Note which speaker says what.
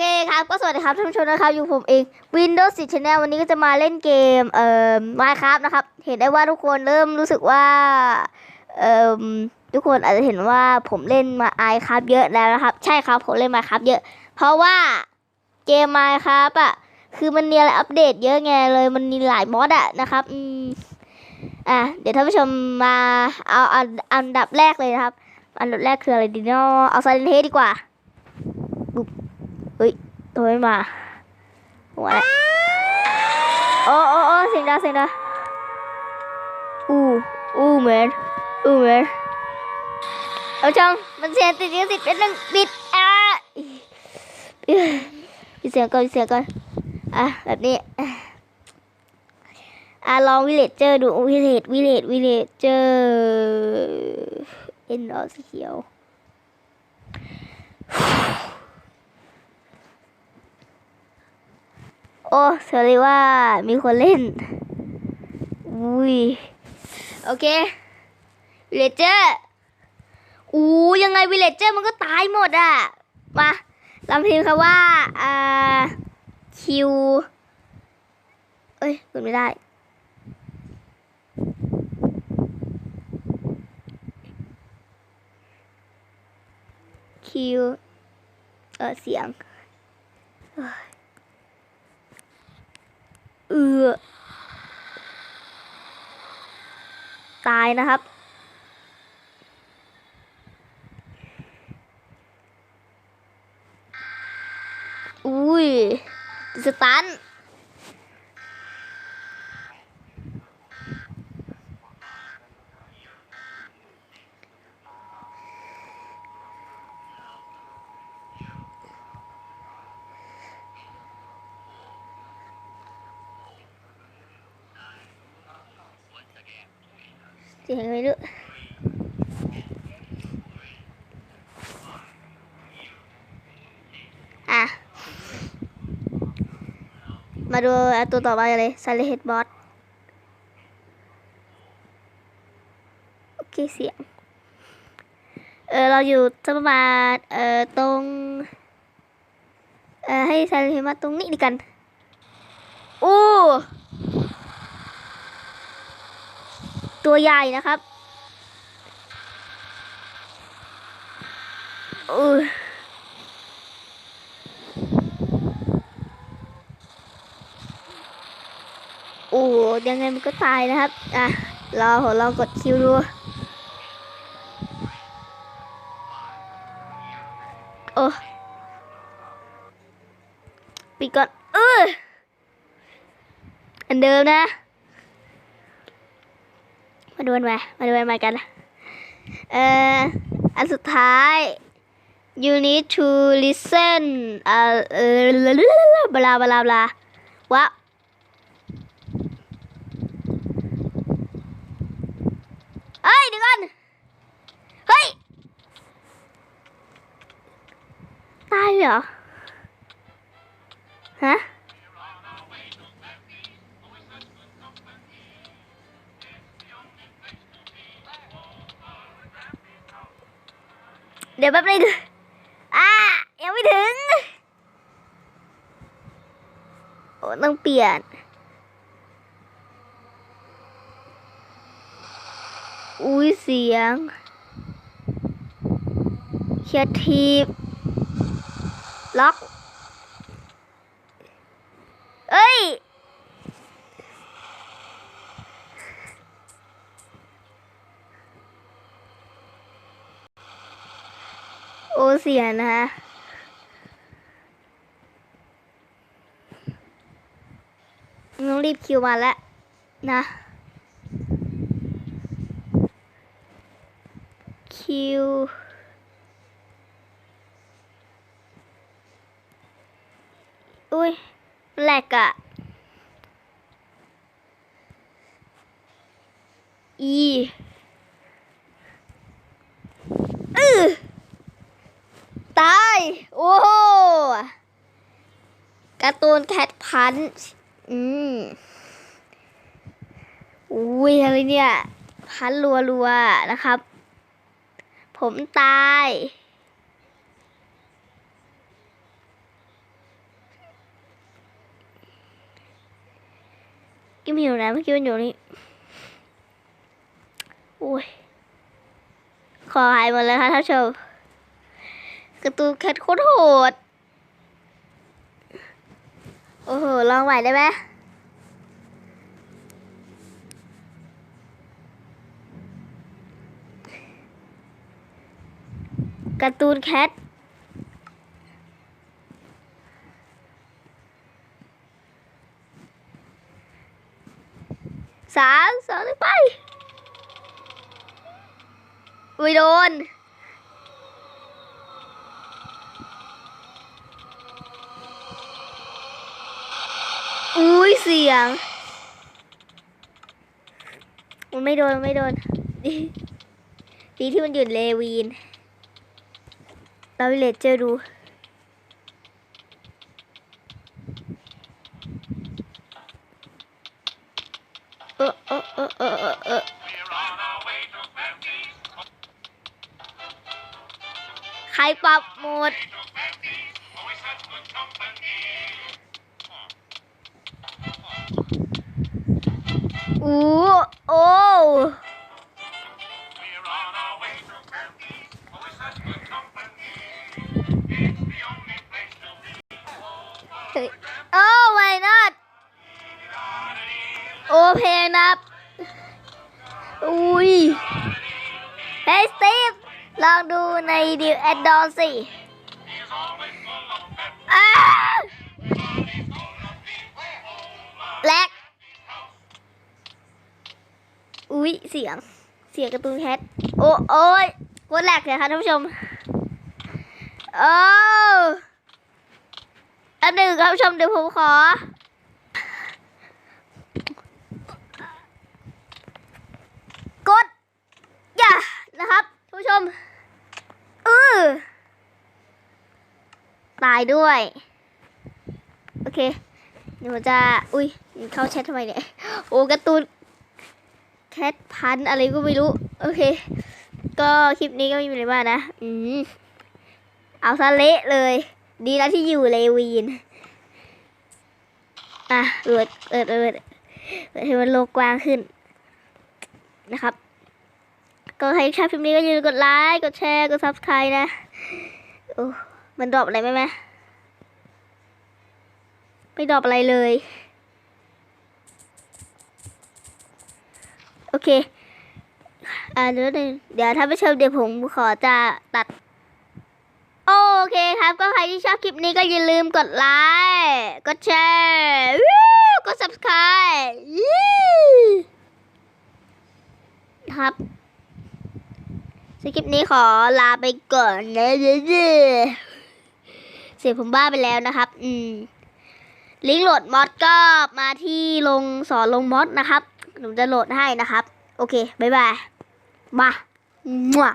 Speaker 1: เคครับ ก็สวัสดีครับท่านผู้ชมนะครับอยู่ผมเอง Windows 10 Channel วันนี้ก็จะมาเล่นเกมเอ่อ Minecraft นะครับ เห็นได้ว่าทุกคนเริ่มรู้สึกว่าเอ่อทุกคนอาจจะเห็นว่าผมเล่นมา Minecraft เยอะแล้วนะครับ ใช่ครับผมเล่น Minecraft เยอะ เพราะว่าเกม Minecraft อะคือมันมีอะไรอัปเดตเยอะไงเลยมันมีหลายมอดอะนะครับอืมอะเดี๋ยวท่านผู้ชมมาเอาอันอันดับแรกเลยนะครับ อันดับแรกคืออะไรดีเนาะเอา Silent Hill ดีกว่า ตัวไม่มาหัวอะไรโอ้โอ้โอ้เสียงดังเสียงดังอู้อู้เหมือนอู้เหมือนเอาจังมันเสียงติดลิขสิทธิ์เป็นหนึ่งบิดอะปิดเสียงก่อนปิดเสียงก่อนอะแบบนี้อะลองวิเลจเจอร์ดูวิเลจวิเลจวิเลจเจอร์เอ็นดอสีเขียว โอ้เสยว่ามีคนเล่น อุ้ย โอเควิเลเจอร์อู้ยังไงวิเลเจอร์มันก็ตายหมดอะ มาลำพิมพ์คำว่า อ่า คิว เอ้ยกดไม่ได้ คิว เออเสียง เออตายนะครับ อุ้ย สตันเสียงไม่รู้อะ มาดูอันตัวต่อไปเลย Silent Head Boss โอเคเสียง เออ เราอยู่สักประมาณเออตรง เออให้ Silent Head มาตรงนี้ดีกันอู้ ตัวใหญ่นะครับอือโอ้ยังไงมันก็ตายนะครับ อะ รอเรากดคิวดูโอ้ปิดก่อน เอออันเดิมนะ มาดูกันไปมาดูกันไปกันเอ่ออันสุดท้าย you need to listen เอ่อเออบลาบลาบลาวะ เฮ้ยเดี๋ยวก่อน เฮ้ย ตายเหรอ ฮะ เดี๋ยวแป๊บนึงอะยังไม่ถึง โอ้ต้องเปลี่ยน อุ้ยเสียงเคียทีบล็อก เอ้ย โอ เสียนะฮะต้องรีบคิวมาแล้วนะ คิว อุ้ยแหลกอะอี อือ ตาย โอ้โหการ์ตูนแคทพันช์อืมอุ้ยอะไรเนี่ย พันรัวรัวนะครับ ผมตาย กิมหิวนเมื่อกี้มันอยู่นี่อุ้ยคอหายหมดแล้วค่ะท่านผู้ชม การ์ตูนแคทโคตรโหด โอ้โห ลองไหวได้ไหมการ์ตูนแคทสามสองหนึ่งไปอุ้ยโดน ยเสียง มันไม่โดนไม่โดน ดีดีที่มันหยุดเลวีน เราเลดเจอดูเออเออเออเออเออเออใครปรับหมด อู้โอ้โอ้ my god โอเพลงนับอุ้ยเฮ้ยสตีฟลองดูในดิวแอดดอนสิอ้าแลก อุ้ยเสียง เสียงกร์ตูนแคทโอ้โอ้ยกดแหลกเลยค่ะท่านผู้ชมโอ้อันหนึ่งครับผู้ชมเดี๋ยวผมขอกดอย่านะครับท่านผู้ชมเออตายด้วย โอเค เดี๋ยวจะ อุ้ยเข้าแชททำไมเนี่ย โอ้การ์ตูน แคทพันอะไรก็ไม่รู้ โอเค ก็คลิปนี้ก็ไม่มีอะไรมากนะ อืมเอาซะเละเลย ดีแล้วที่อยู่เลวีน อะเปิดเปิดเปิดเปิดให้มันโลกกว้างขึ้น นะครับ ก็ใครชอบคลิปนี้ก็อย่าลืมกดไลค์ กดแชร์ กดซับสไครต์นะ โอ้ มันดรอปอะไรไหมไหมไม่ดรอปอะไรเลย โอเค อ่าเดี๋ยวเดี๋ยวถ้าไม่ชอบเดี๋ยวผมขอจะตัด โอเคครับก็ใครที่ชอบคลิปนี้ก็อย่าลืมกดไลค์ กดแชร์กด subscribe ครับสคลิปนี้ขอลาไปก่อนนะเย้เสียผมบ้าไปแล้วนะครับ อืม ลิงก์โหลดมอดก็มาที่ลงสอนลงมอดนะครับ หนูจะโหลดให้นะครับ โอเค บ๊ายบาย มามั่ว